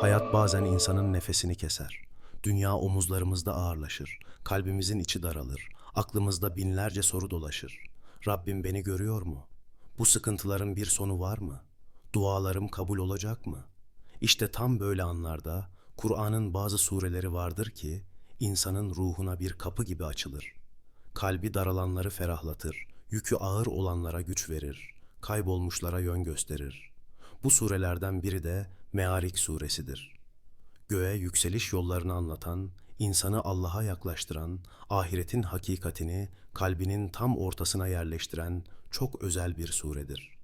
Hayat bazen insanın nefesini keser. Dünya omuzlarımızda ağırlaşır. Kalbimizin içi daralır. Aklımızda binlerce soru dolaşır. Rabbim beni görüyor mu? Bu sıkıntıların bir sonu var mı? Dualarım kabul olacak mı? İşte tam böyle anlarda Kur'an'ın bazı sureleri vardır ki insanın ruhuna bir kapı gibi açılır. Kalbi daralanları ferahlatır, yükü ağır olanlara güç verir, kaybolmuşlara yön gösterir. Bu surelerden biri de Mearik suresidir. Göğe yükseliş yollarını anlatan, insanı Allah'a yaklaştıran, ahiretin hakikatini kalbinin tam ortasına yerleştiren çok özel bir suredir.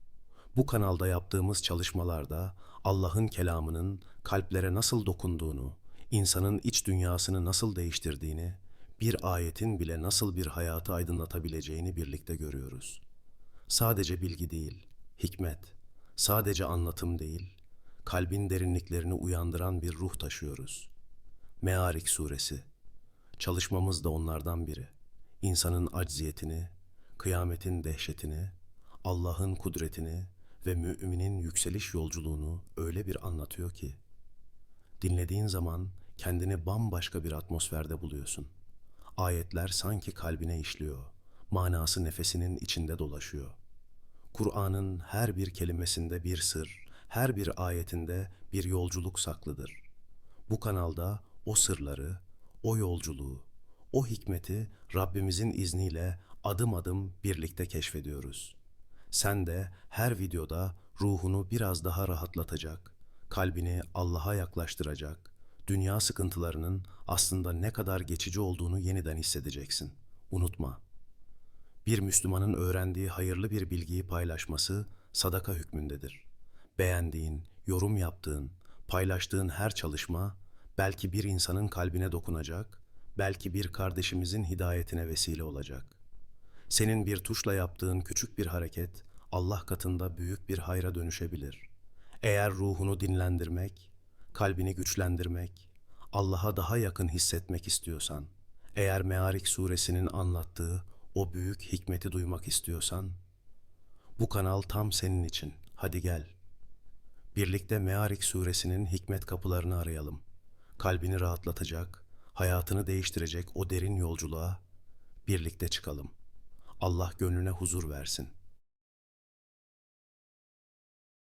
Bu kanalda yaptığımız çalışmalarda Allah'ın kelamının kalplere nasıl dokunduğunu, insanın iç dünyasını nasıl değiştirdiğini, bir ayetin bile nasıl bir hayatı aydınlatabileceğini birlikte görüyoruz. Sadece bilgi değil, hikmet, sadece anlatım değil, kalbin derinliklerini uyandıran bir ruh taşıyoruz. Mearik suresi. Çalışmamız da onlardan biri. İnsanın acziyetini, kıyametin dehşetini, Allah'ın kudretini ve müminin yükseliş yolculuğunu öyle bir anlatıyor ki, dinlediğin zaman kendini bambaşka bir atmosferde buluyorsun. Ayetler sanki kalbine işliyor, manası nefesinin içinde dolaşıyor. Kur'an'ın her bir kelimesinde bir sır, her bir ayetinde bir yolculuk saklıdır. Bu kanalda o sırları, o yolculuğu, o hikmeti Rabbimizin izniyle adım adım birlikte keşfediyoruz. Sen de her videoda ruhunu biraz daha rahatlatacak, kalbini Allah'a yaklaştıracak, dünya sıkıntılarının aslında ne kadar geçici olduğunu yeniden hissedeceksin. Unutma. Bir Müslümanın öğrendiği hayırlı bir bilgiyi paylaşması sadaka hükmündedir. Beğendiğin, yorum yaptığın, paylaştığın her çalışma belki bir insanın kalbine dokunacak, belki bir kardeşimizin hidayetine vesile olacak. Senin bir tuşla yaptığın küçük bir hareket Allah katında büyük bir hayra dönüşebilir. Eğer ruhunu dinlendirmek, kalbini güçlendirmek, Allah'a daha yakın hissetmek istiyorsan, eğer Mearik suresinin anlattığı o büyük hikmeti duymak istiyorsan, bu kanal tam senin için. Hadi gel. Birlikte Mearik suresinin hikmet kapılarını arayalım. Kalbini rahatlatacak, hayatını değiştirecek o derin yolculuğa birlikte çıkalım. Allah gönlüne huzur versin.